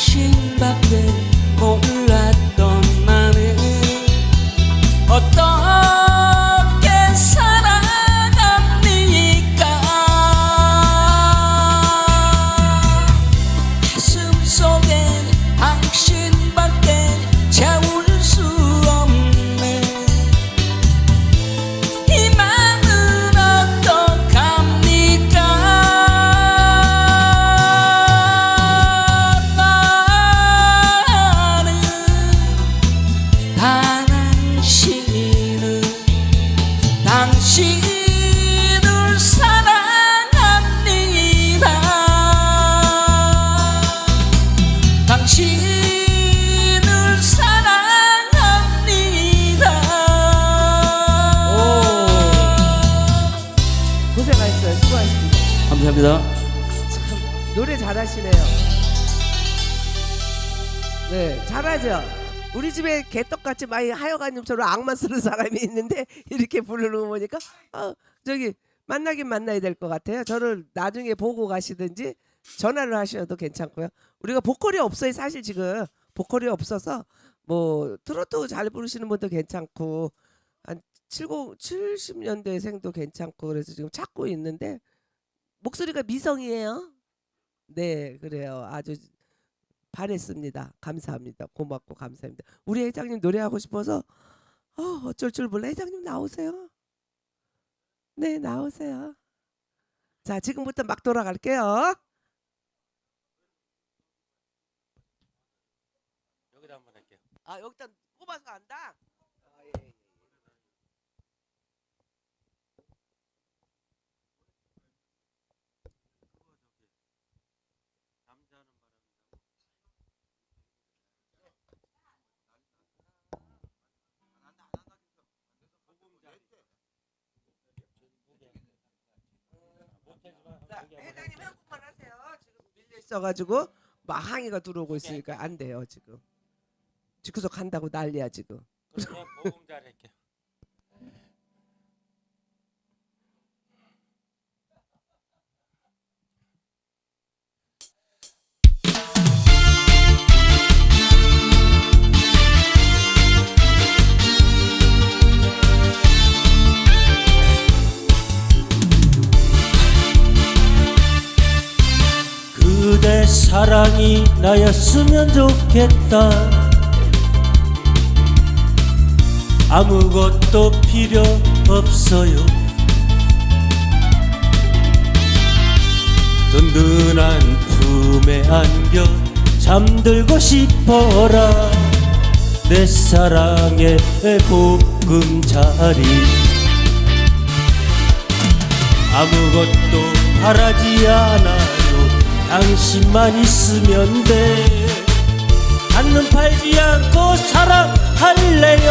marching back there. 감사합니다. 참 노래 잘하시네요. 네, 잘하죠. 우리 집에 개떡같이 많이 하여간님처럼 악만 쓰는 사람이 있는데 이렇게 부르는 거 보니까 어, 저기 만나긴 만나야 될 것 같아요. 저를 나중에 보고 가시든지 전화를 하셔도 괜찮고요. 우리가 보컬이 없어요. 사실 지금 보컬이 없어서 뭐 트로트 잘 부르시는 분도 괜찮고 한 70, 70년대생도 괜찮고 그래서 지금 찾고 있는데 목소리가 미성이에요. 네, 그래요. 아주 반했습니다. 감사합니다. 고맙고 감사합니다. 우리 회장님 노래하고 싶어서 어, 어쩔 줄 몰라. 회장님 나오세요. 네, 나오세요. 자, 지금부터 막 돌아갈게요. 여기다 한번 할게요. 아, 여기다 꼽아서 간다. 아, 예, 예. 자, 회장님 한국만 하세요. 지금 밀려 있어가지고 막 항의가 들어오고 있으니까 안 돼요 지금. 지구서 간다고 난리야 지금. 그러면 보금잘 할게 사랑이 나였으면 좋겠다. 아무것도 필요 없어요. 든든한 품에 안겨 잠들고 싶어라. 내 사랑의 보금자리. 아무것도 바라지 않아요 당신만 있으면 돼. 한눈 팔지 않고 사랑할래요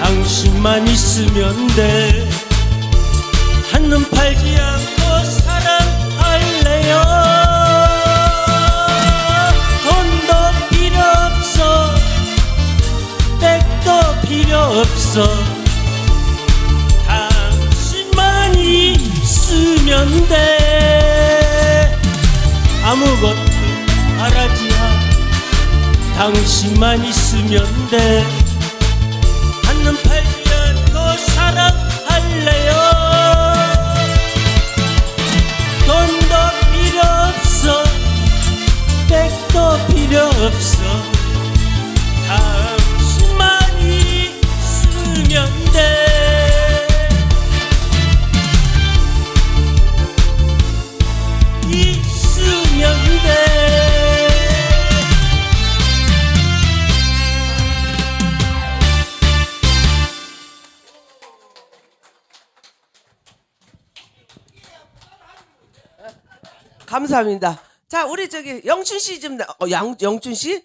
당신만 있으면 돼. 한눈 팔지 않고 사랑할래요? 돈도 필요 없어. 백도 필요 없어. 당신만 있으면 돼. 아무것도 바라지 않아. 당신만 있으면 돼 팔지 않고 사랑할래요. 돈도 필요 없어. 백도 필요 없어 감사합니다. 자, 우리 저기 영춘 씨 좀, 나- 어, 양, 영춘 씨?